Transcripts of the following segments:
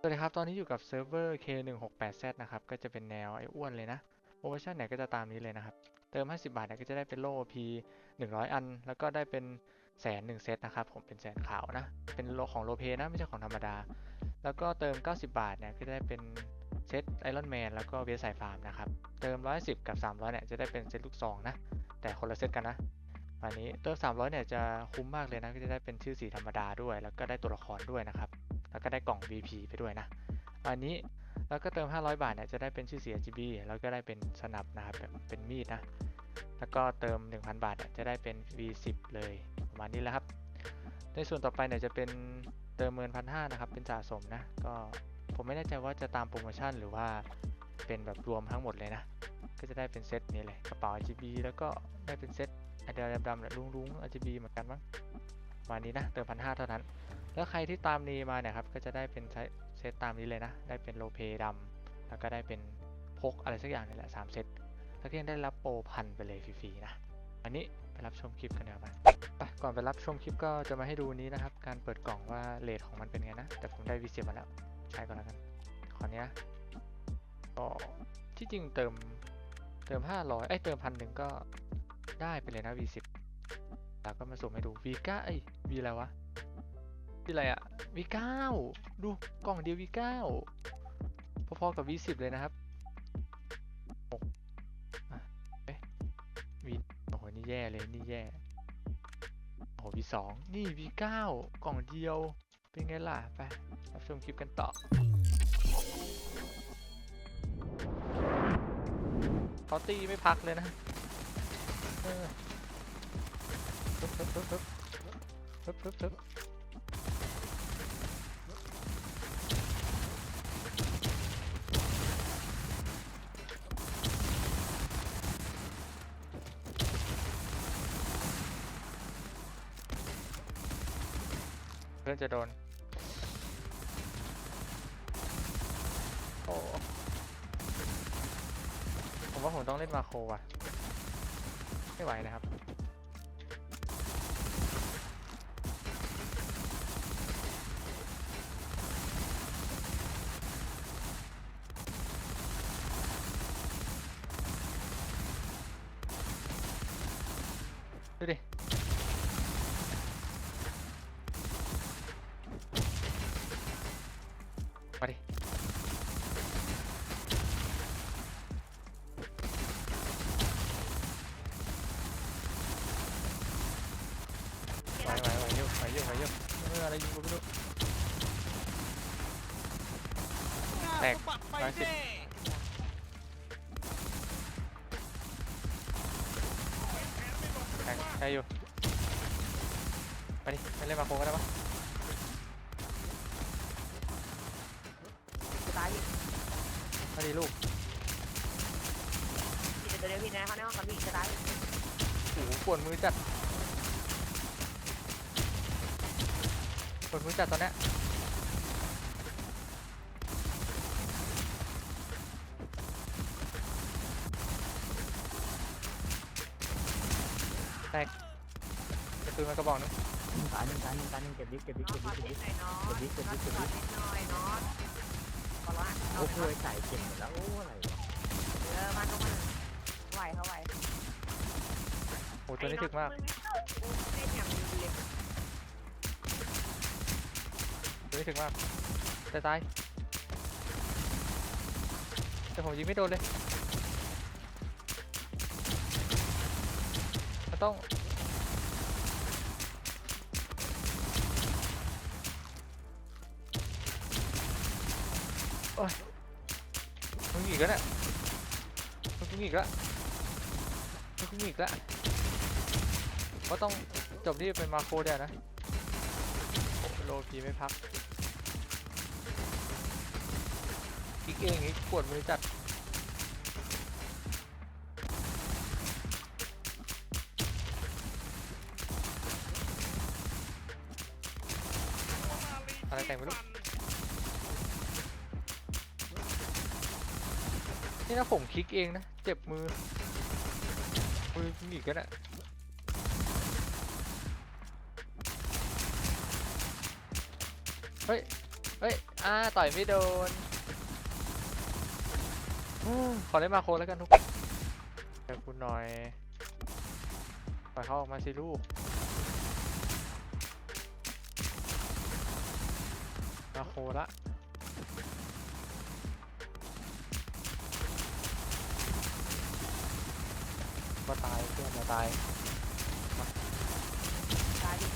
สวัสดีครับ ตอนนี้อยู่กับเซิร์ฟเวอร์ K168Z นะครับ ก็จะเป็นแนวไอ้อ้วนเลยนะโปรโมชั่นเนี่ยก็จะตามนี้เลยนะครับ เติม 50 บาทเนี่ยก็จะได้เป็นโล่ P 100 อัน แล้วก็ได้เป็นแสนหนึ่งเซตนะครับ ผมเป็นแสนขาวนะ เป็นโลของโลเพนะ ไม่ใช่ของธรรมดา แล้วก็เติม 90 บาทเนี่ยก็จะได้เป็นเซตไอรอนแมนแล้วก็เวสสายฟาร์มนะครับ เติม 110 กับ 300เนี่ยจะได้เป็นเซตลูกซองนะ แต่คนละเซตกันนะวันนี้เติม 300เนี่ยจะคุ้มมากเลยนะ ก็จะได้เป็นชื่อสีธรรมดาด้วย แล้วก็ได้ตัวละครด้วยนะครับ แล้วก็ได้กล่อง VP ไปด้วยนะ อันนี้แล้วก็เติม 500 บาทเนี่ยจะได้เป็นชื่อเสีย RGB แล้วก็ได้เป็นสนับนะครับแบบเป็นมีดนะ แล้วก็เติม 1,000 บาทเนี่ยจะได้เป็น V10 เลยประมาณนี้แหละครับ ในส่วนต่อไปเนี่ยจะเป็นเติมเงินพันห้านะครับเป็นสะสมนะก็ผมไม่แน่ใจว่าจะตามโปรโมชั่นหรือว่าเป็นแบบรวมทั้งหมดเลยนะ ก็จะได้เป็นเซตนี้เลยกระเป๋า RGB แล้วก็ได้เป็นเซตไอเดียดำๆเนี่ยลุงๆ RGB เหมือนกันมั้งประมาณนี้นะเติมพันห้าเท่านั้น แล้วใครที่ตามนี้มาเนี่ยครับก็จะได้เป็นเซตตามนี้เลยนะ ได้เป็นโลเพดำแล้วก็ได้เป็นพกอะไรสักอย่างนี่แหละสามเซตแล้วก็ยังได้รับโปรพันไปเลยฟรีๆนะ อันนี้ไปรับชมคลิปกันเดี๋ยวาไปก่อนไปรับชมคลิปก็จะมาให้ดูนี้นะครับ การเปิดกล่องว่าเลทของมันเป็นไงนะ แต่ผมได้วีเสียมาแล้ว ใช้ก่อนแล้วกัน ขอเนี้ยก็ที่จริงเติมเติม 500ไอ้เติมพันหนึ่งก็ได้ไปเลยนะ V10 แล้วก็มาสุ่มให้ดู V9 เอ้ V อะไรวะ V อะไรอะ V9 ดูกล่องเดียว V9 พอๆกับ V10 เลยนะครับหกอะเอ๊ะ V โอ้โหนี่แย่เลยนี่แย่โอ้โห V2 นี่ V9 กล่องเดียวเป็นไงล่ะไปรับชมคลิปกันต่อเขาตีไม่พักเลยนะเออฮึบฮึบฮึบฮึบฮึบฮึบ พื่อนจะโดน โอ้ผมว่าผมต้องเล่นมาโครว่ะ ไม่ไหวนะครับ กร้อยสิบแทงใช่อยู่มาดิไม่เล่นมาโคงก็ได้ปะจะตายพี่มาดิลูกพี่เดี๋ยวเดี๋ยวพี่นะเขาในห้องครับพี่จะตายโอ้โหปวดมือจัดปวดมือจัดตอนเนี้ย ปืนมากระบอกนึงตายหนึ่งตายหนึ่งตายหนึ่งเก็บดิเก็บดิน้อเก็บขดิอเก็บเช็ดิคหน่อยน้องน้องขอเช็คหน่อยน้องขอร้านโอ้โหใส่เก็บหมดแล้วโอ้อะไรวะเออมาตรงนั้นไหวเขาไหวโอ้ตัวนี้ถึกมากเล่นอย่างดีเลยตัวนี้ถึกมากจะตายแต่ผมยิงไม่โดนเลยมันต้อง โอ้ยมึงอีกแล้วเนี่ยมึงอีกแล้วมึงอีกแล้วก็ต้องจบที่เป็นมาโครเดียวนะโอ้โลพีไม่พักอีกเองอีกปวดมือจัดอะไรแต่งไม่รู้ นี่นะผมคลิกเองนะ เจ็บมือ มือหงิกกันอะเฮ้ย เฮ้ย อ่า ต่อยไม่โดนอขอเล่นมาโคแล้วกันทุกคนเดี๋ยวคุณหน่อย ปล่อยเขาออกมาสิลูก มาโคละ ก็ตายเพื่อนจะตายตายดิ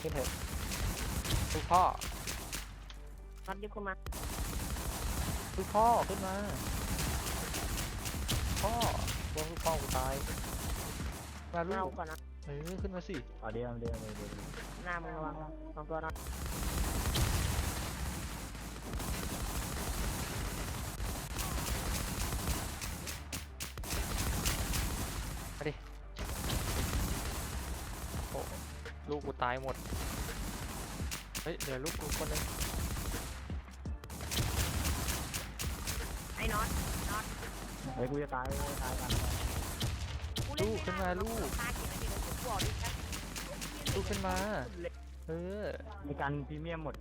ขึ้นเถอะลูกพ่อน็อตยึดขึ้นมาลูกพ่อขึ้นมา พ่อวงลูกพ่อกูตายมาลูเอากก่อนนะเออขึ้นมาสิเอาเดี๋ยวเอาเดี๋ยวเอาเดี๋ยว หน้ามึงระวังสองตัวน็อต ลูกกูตายหมด เฮ้ยเดี๋ยวลูกกูคนหนึงไอ้น็อตน็อตเฮ้ยกูจะตายกูจะตายกันกูเล่นไม่ได้น็อตฆ่าเขียนอะไรเดี๋ยวกูบอกดิครับลูกขึ้นมา เออในการพรีเมียมหมด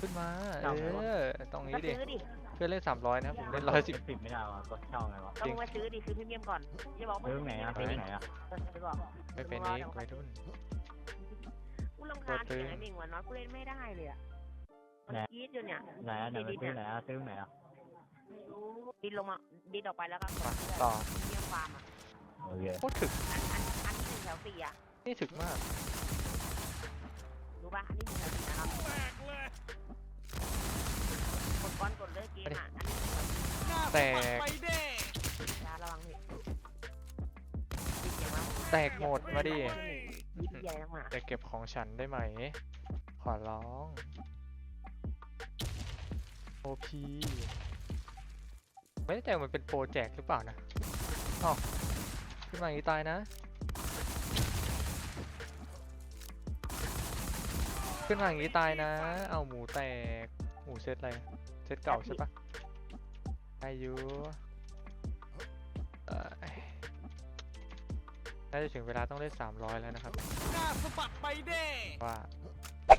ขึ้นมา เอเจ้าไงวะอตรงก็นี้ดิซื้อดิเพื่อนเล่นสามร้อยนะครับผมเล่นร้อยสิบสิบไม่ได้วะกดเช่าไงวะก็มึงมาซื้อดิซื้อพรีเมียมก่อนอย่าบอกซื้อไหนอะซื้อไหนอะซื้อบอกไม่เป็นนี้วัยรุ่น กูรำคาญเสียงไอ้หมิงว่ะน็อตกูเล่นไม่ได้เลยอะมันกรี๊ดอยู่เนี่ยไหนอะไหนมาซื้อไหนอะซื้อไหนอะดินลงมาดินออกไปแล้วก็มาต่อเยี่ยมฟาร์มอะโอเคโคตรถึกอันอันอันที่หนึ่งแถวสี่อะนี่ถึกมากรู้ป่ะอันนี้หนึ่งแถวสี่นะครับกดก้อนกดเลิกเกมอะอันนี้หนึ่งแถวสี่แตกจ้าระวังพี่ดิเสียงมาแตกหมดมาดิ ยิบใหญ่ทั้งหมาจะเก็บของฉันได้ไหม ขอร้อง โอพีไม่แน่ใจว่ามันเป็นโปรแจกหรือเปล่านะอ๋อขึ้นมาอย่างนี้ตายนะ ขึ้นมาอย่างนี้ตายนะ เอาหมูแตก หมูเซตอะไร เซตเก่าใช่ปะอายุเอ่อ น่าจะถึงเวลาต้องเล่น300 แล้วนะครับหน้าสะบัดไปเด้ว่า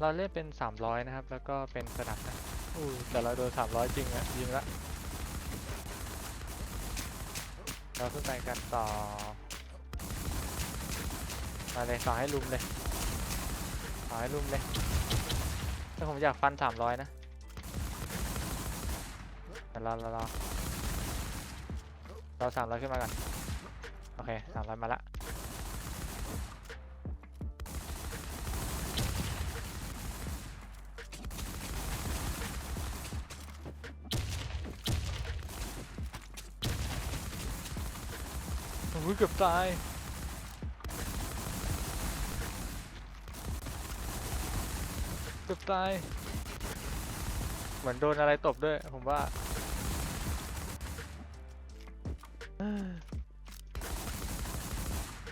เราเล่นเป็น 300 นะครับ แล้วก็เป็นสนับนะอู้แต่เราโดน 300 จริงอะยิงละเราขึ้นไปกันต่อ มาเลยต่อให้ลุมเลยต่อให้ลุมเลยแต่ผมอยากฟัน 300 นะแต่เราเราเราเรา300ขึ้นมาก่อน โอเค300มาละ โอ้ยเกือบตายเกือบตายเหมือนโดนอะไรตบด้วย ผมว่าอ้อ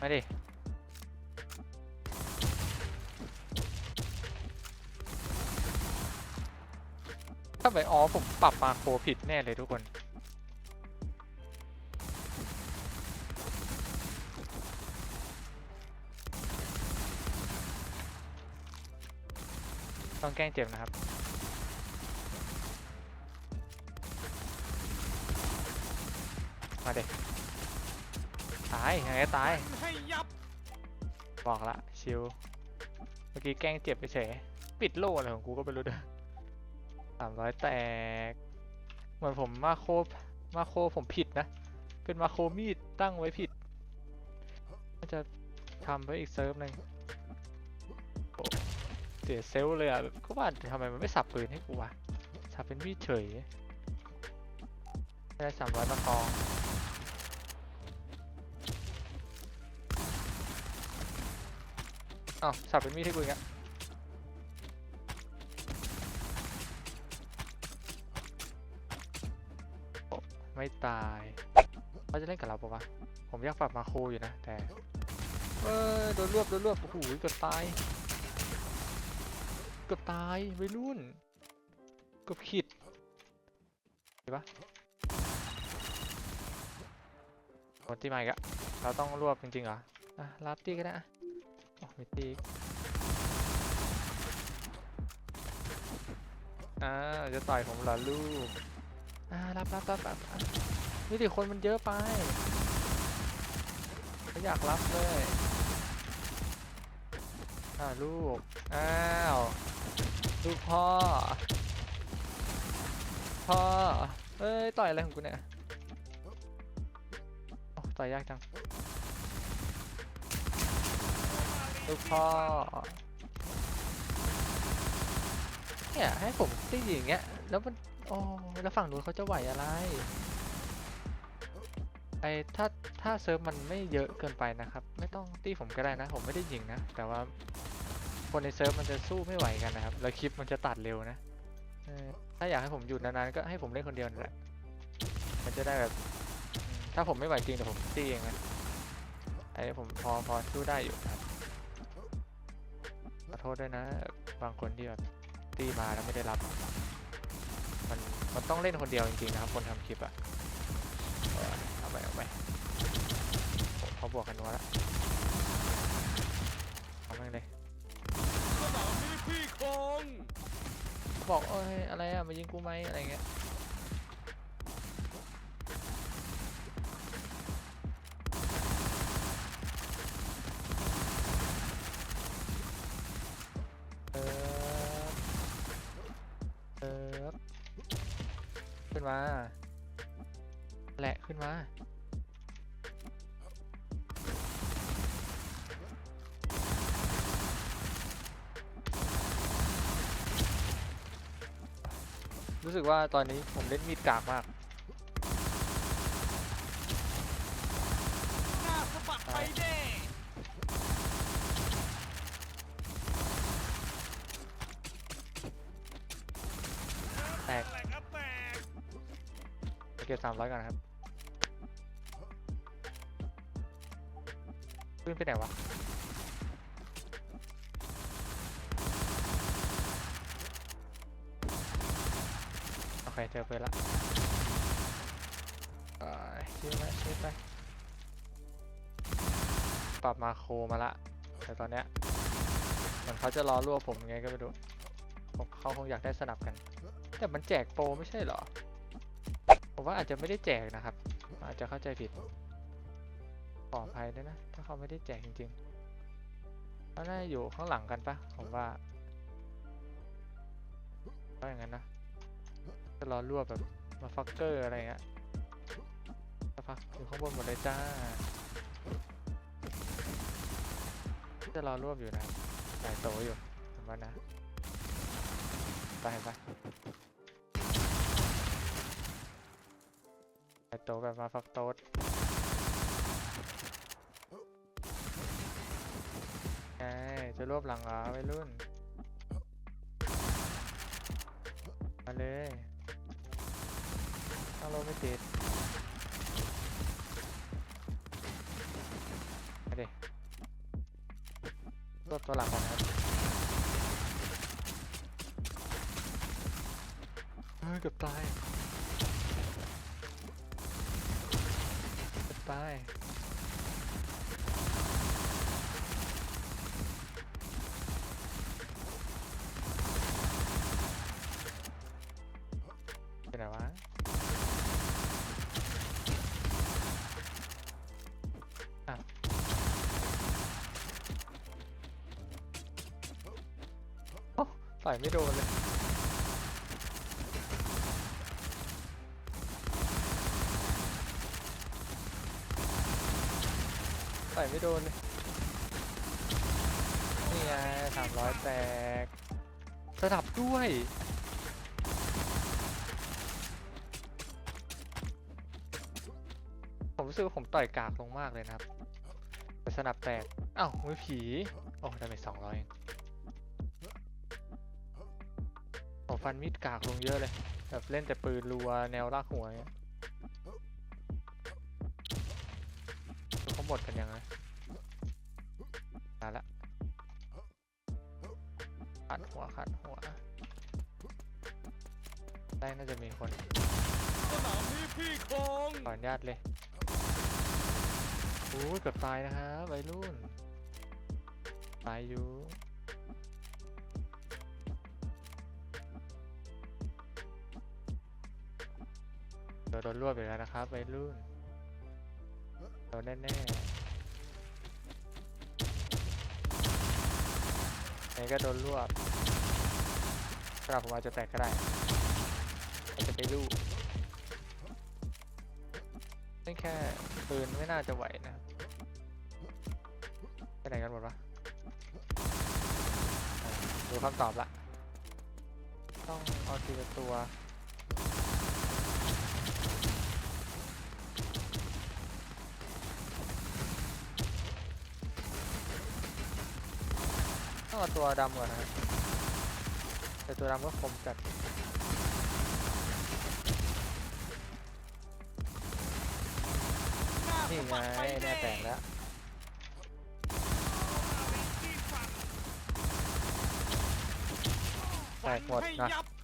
มาดิถ้าไปอ๋อผมปรับมาโคผิดแน่เลยทุกคน ต้องแกล้งเจ็บนะครับ มาเด็กตายยังไงตาย ให้ยับ บอกละชิว เมื่อกี้แกล้งเจ็บไปเฉย ปิดโล่อะไรของกูก็ไม่รู้เด้อสามร้อยแตก เหมือนผมมาโครมาโคผมผิดนะ เป็นมาโคมีดตั้งไว้ผิดจะทำไว้อีกเซิร์ฟหนึ่ง เสียเซลเลยอะแบบก็ว่าทำไมมันไม่สับปืนให้กูวะสับเป็นมีดเฉยได้สามร้อยมาคองอ้าวสับเป็นมีดให้กูอีกอะโอ้ไม่ตายเขาจะเล่นกับเราปะวะ ผมอยากปรับมาโคอยู่นะ แต่ เออโดนรวบโดนรวบโอ้โหเกือบตาย เกือบตายวัยรุ่นเกือบขิดเห็นปะโดนตีมาอีกอะเราต้องรวบจริงๆเหรออะรับตีก็ได้อะโอ้ไม่ตีอีกอ่าจะต่อยผมเหรอลูกอ่ารับรับรับรับอะนี่ดิคนมันเยอะไปไม่อยากรับเลยอ้าวลูก อ้าว ลูกพ่อ พ่อเอ้ย ต่อยอะไรของกูเนี่ยโอ้ต่อยยากจัง ลูกพ่อ เนี่ยให้ผมตีอย่างเงี้ย แล้วมัน โอ้แล้วฝั่งนู้นเขาจะไหวอะไร ไอ้ถ้า ถ้าเซิร์ฟมันไม่เยอะเกินไปนะครับ ไม่ต้องตีผมก็ได้นะ ผมไม่ได้ยิงนะ แต่ว่า คนในเซิร์ฟมันจะสู้ไม่ไหวกันนะครับ แล้วคลิปมันจะตัดเร็วนะถ้าอยากให้ผมหยุดนานๆก็ให้ผมเล่นคนเดียวนั่นแหละ มันจะได้แบบ ถ้าผมไม่ไหวจริงเดี๋ยวผมตีเองนะไอ้ผมพอพอสู้ได้อยู่ครับขอโทษด้วยนะ บางคนที่แบบตีมาแล้วไม่ได้รับ มันมันต้องเล่นคนเดียวจริงๆนะครับ คนทำคลิปอะเอาไปเอาไปโอ้เขาบวกกันนัวแล้ว คงบอกเอ้ยอะไรอะมายิงกูไหมอะไรเงี้ยเออเออขึ้นมาแหละขึ้นมา สึกว่าตอนนี้ผมเล่นมีดกากมากหน้าสะบัดไปเด้แตกแหลกครับแตกไปเก็บสามร้อยก่อนนะครับขึ้นไปไหนวะ เคเจอเพื่อนละเอ่อชิปไปชิปไป ปรับมาโครมาละแต่ตอนเนี้ยเหมือนเขาจะรอรวบผมยังไงก็ไม่รู้ผมเขาคงอยากได้สนับกัน แต่มันแจกโปรไม่ใช่เหรอ ผมว่าอาจจะไม่ได้แจกนะครับ อาจจะเข้าใจผิดขออภัยด้วยนะ ถ้าเขาไม่ได้แจกจริงๆเขาน่าจะอยู่ข้างหลังกันปะผมว่าก็อย่างนั้นนะจะ รอรวบแบบมาฟักเกอร์อะไรเงี้ยสักพักอยู่ข้างบนหมดเลยจ้า จะรอรวบอยู่นะครับสายโตอยู่ผมว่านะ ไปไปสายโตแบบมาฟักโต๊ดไงจะรวบหลังเหรอวัยรุ่น มาเลย ตั้งโลไม่ติดไปดิรวบตัวหลังก่อนนะครับเฮ้ยเกือบตายเกือบตาย ต่อยไม่โดนเลย ต่อยไม่โดนเลย นี่ไงสามร้อยแตกสนับด้วย ผมรู้สึกว่าผมต่อยกากลงมากเลยนะครับแต่สนับแตก อ้าวมือผี โอ้ไดาเมจสองร้อยเอง ฟันมีดกากลงเยอะเลย แบบเล่นแต่ปืนรัวแนวลากหัวอย่างเงี้ยดูเขาหมดกันยังไงมาละขัดหัวขัดหัว ได้น่าจะมีคนสนามนี้พี่คงขออนุญาตเลยโอ้ยเกือบตายนะครับวัยรุ่น ตายอยู่ ดนรวบไปแล้วนะครับวัยรุ่นโดนแน่ๆไหนก็โดนรวบสำหรับผมอาจจะแตกก็ได้อาจจะไปลูกนี่แค่ปืนไม่น่าจะไหวนะไปไหนกันหมดวะดูคำตอบละ ต้องเอาทีละตัวต้้องเอาตัวดำก่อนนะแต่ตัวดำก็คมจัดนี่ไงแน่แตกแล้วแตกหมดนะ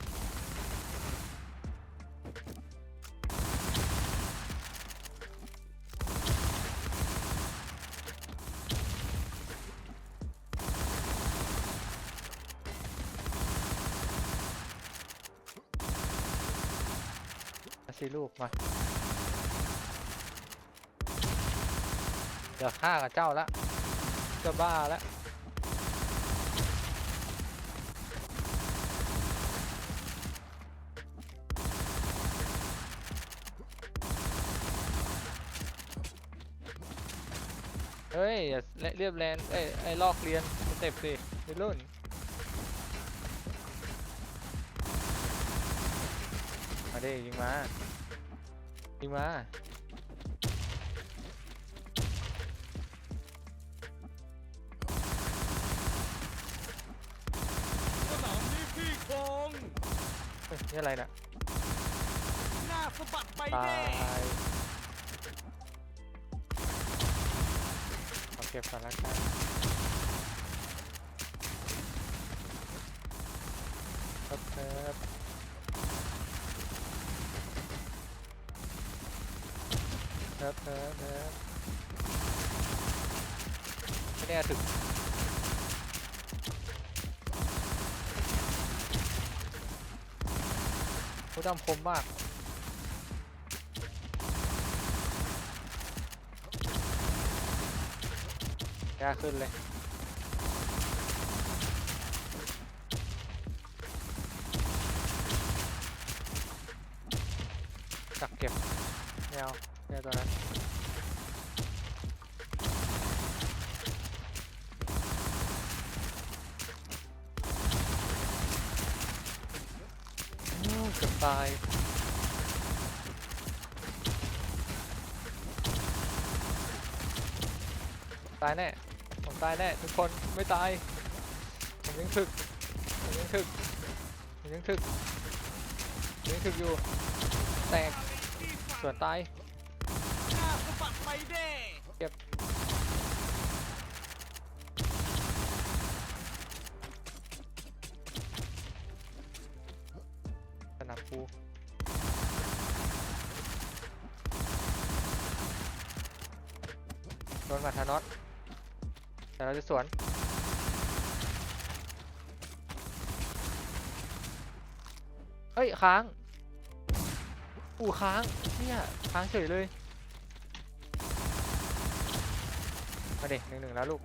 มาเดี๋ยวฆ่ากับเจ้าละจะบ้าละเฮ้ยอย่าเรียบแรงเอ้ไอ้ลอกเรียนสเต็ปสิวัยรุ่นมาดิยิงมา ยิงมาสนามนี้พี่ครองเฮ้ยนี่อะไรน่ะหน้าสะบัดไปตาเด้ยเอาเก็บก่อนละกัน ครับครับครับไม่แน่ถึงผู้ดำคมมากยากขึ้นเลย กือบตายตายแน่ผมตายแน่ทุกคนไม่ตายผมยังถึกผมยังถึกผมยังถึกผมยังถึกอยู่แตกส่วนตาย โดนมาทานอสแต่เราจะสวน เฮ้ย ค้าง อู่ค้าง เนี่ย ค้างเฉยเลย มาเด็กหนึ่งหนึ่งแล้วลูก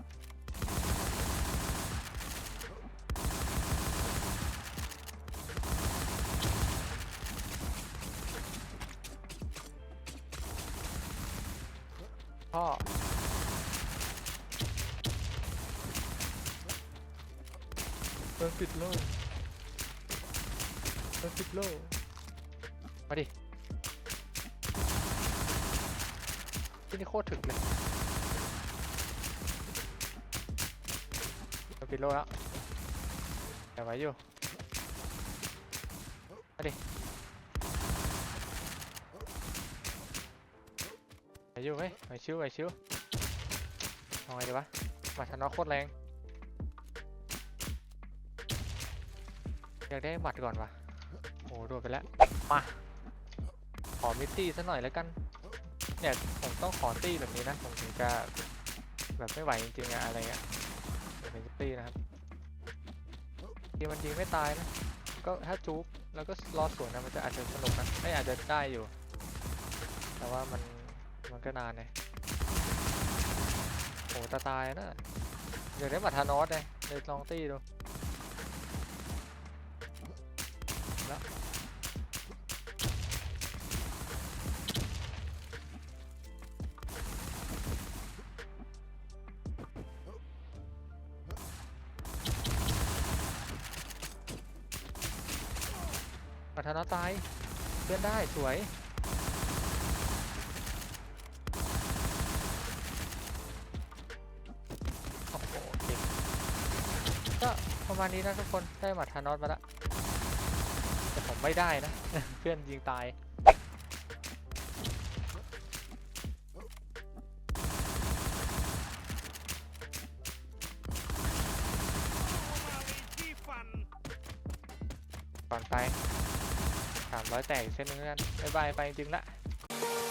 มาดิที่นี่โคตรถึกเลยเปิดปิดโลแล้วแต่ไว้อยู่ มาดิไหวอยู่เว้ยไหวชิวไหวชิวเอาไงดีวะ มาชนะโคตรแรง อยากได้หมัดก่อนวะโอ้โดนไปแล้ว มา อมิตตี้ซะหน่อยแล้วกัน เนี่ยผมต้องขอตี้แบบนี้นะ ผมถึงจะแบบไม่ไหวจริงๆอะอะไรเงี้ยถึงจะตี้นะครับทีมันยิงไม่ตายนะ ก็ถ้าจุกแล้วก็รอสวนนะมันจะอาจจะสนุกนะไม่อาจจะได้อยู่ แต่ว่ามันมันก็นานเลยโหตาตายนะอยากได้บัตรานอสเลยเลยลองตีดู สวยโอ้โหเก่งก็ประมาณนี้นะทุกคนได้หมัดธานอสมาละแต่ผมไม่ได้นะ เพื่อนยิงตาย ก่อนไปสาม